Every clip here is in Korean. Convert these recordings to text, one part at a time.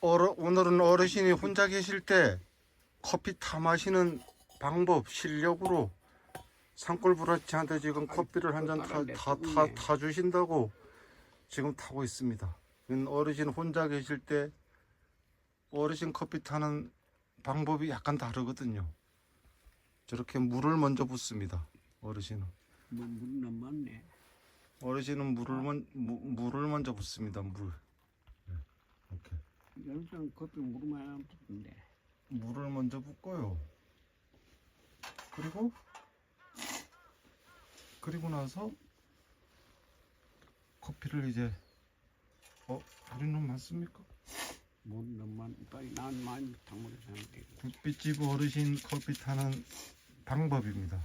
어르, 오늘은 어르신이 혼자 계실 때 커피 타 마시는 방법 실력으로 산골 브라치한테 지금 커피를 한 잔 타, 타, 타, 타 주신다고 지금 타고 있습니다. 어르신 혼자 계실 때 어르신 커피 타는 방법이 약간 다르거든요. 저렇게 물을 먼저 붓습니다. 어르신은 뭐 물이 너무 많네. 어르신은 물을 먼 무- 물을 먼저 붓습니다. 물 네, 이렇게 여기서는 커피 물만 안 붓는데. 물을 먼저 붓고요. 그리고 그리고 나서 커피를 이제 어 너무 많습니까? 물이 너무 많. 빨리 난 많이 당물에 사는데. 굴빛집 어르신 커피 타는 방법입니다.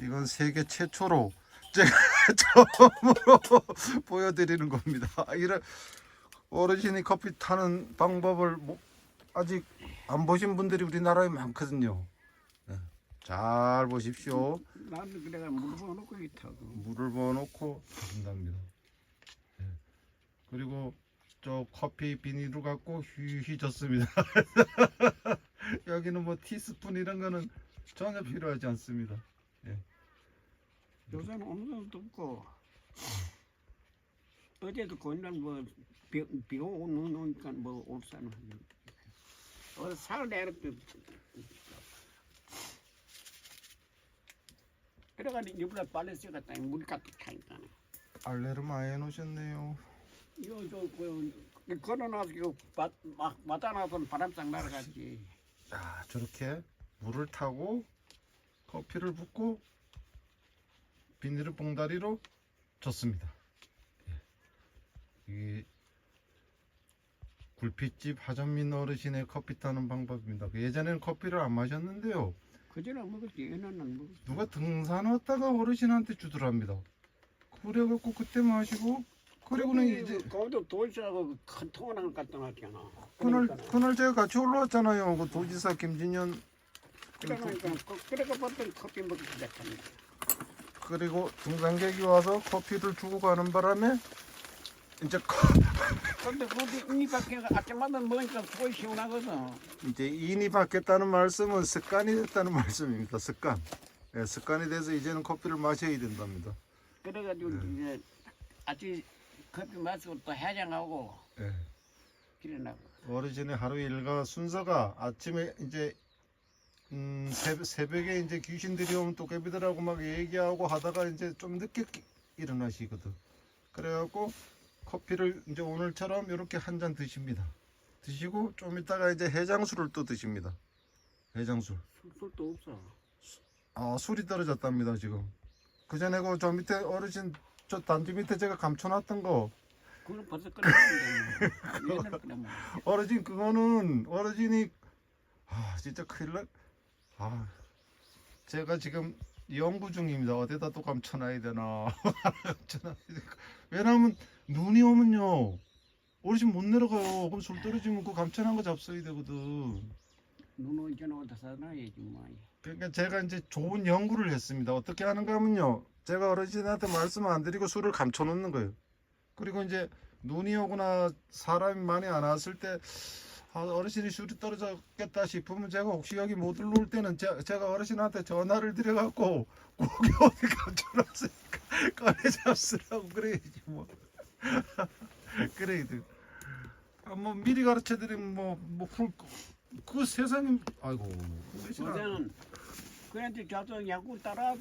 이건 세계 최초로 제가 처음으로 보여드리는 겁니다. 이런 어르신이 커피 타는 방법을 뭐- 아직 안 보신 분들이 우리나라에 많거든요. 네, 잘 보십시오. 나도 그래가 물 부어놓고 이 타고. 물을 부어놓고 타준답니다. 네. 그리고 저 커피 비닐을 갖고 휘휘 젓습니다. 여기는 뭐 티스푼 이런 거는 전혀 필요하지 않습니다. 요새는 오는 것도 없고. 어제도 그날 뭐 비, 비 오고 눈 오니까 뭐 올산 어살 내렸도 그래가지고 이번에 빨래 씻었다 물 가득 차니까 알레를 많이 해놓으셨네요. 이거 저그 걸어놔서 이거 바, 막 맞아놔서 바람싹 날아갔지 자, 저렇게 물을 타고 커피를 붓고 비닐을 봉다리로 젓습니다. 예. 이게 굴핏집 하전민 어르신의 커피 타는 방법입니다. 그 예전에는 커피를 안 마셨는데요. 그전에 먹었지 얘는 안 먹었지 누가 등산 왔다가 어르신한테 주더랍니다. 그래갖고 그때 마시고 그리고는 이제 거기도 도시하고 큰 통을 하나 갖다 놨잖아 그날 그러니까 그날 제가 같이 올라왔잖아요. 그 도지사 김진현 그러니까 그- 그래가 봤더니 커피 먹기 시작합니다 그리고 등산객이 와서 커피를 주고 가는 바람에 이제 커- 근데 거기 이 밖에 아침마다 먹으니까 속이 시원하거든 이제 인이 바뀌었다는 말씀은 습관이 됐다는 말씀입니다. 습관. 예, 습관이 돼서 이제는 커피를 마셔야 된답니다. 그래가지고 네. 이제 아침 커피 마시고 또 해장하고 예. 일어나고 어르신의 하루 일과 순서가 아침에 이제 음, 새벽, 새벽 에 이제 귀신들이 오면 도깨비들하고 막 얘기하고 하다가 이제 좀 늦게 끼- 일어나시거든. 그래갖고 커피를 이제 오늘처럼 이렇게 한 잔 드십니다. 드시고 좀 이따가 이제 해장술을 또 드십니다. 해장술. 술, 술도 없어 아 술이 떨어졌답니다 지금. 그 전에 그 저 밑에 어르신 저 단지 밑에 제가 감춰놨던 거 그건 벌써 끝났는데. 어르신 그거는 어르신이 아 진짜 큰일 날. 아 제가 지금 연구 중입니다. 어디다 또 감춰놔야 되나. 감춰놔야. 왜냐하면 눈이 오면요 어르신 못 내려가요. 그럼 술 떨어지면 그 감춰놓은 거 잡숴야 되거든. 눈 전에 어디다 사놔야지 뭐 그러니까 제가 이제 좋은 연구를 했습니다. 어떻게 하는가 하면요. 제가 어르신한테 말씀 안 드리고 술을 감춰 놓는 거예요. 그리고 이제 눈이 오거나 사람이 많이 안 왔을 때 아, 어르신이 술이 떨어졌겠다 싶으면 제가 혹시 여기 못 올라올 때는 제, 제가 어르신한테 전화를 드려갖고 고기 어디 감춰놨으니까 꺼내 잡수라고 그래야지 뭐. 그래야 돼. 아, 뭐 미리 가르쳐 드리면 뭐뭐그 세상에 아이고 그러시나. 요새는 그한테 자도 야구 따라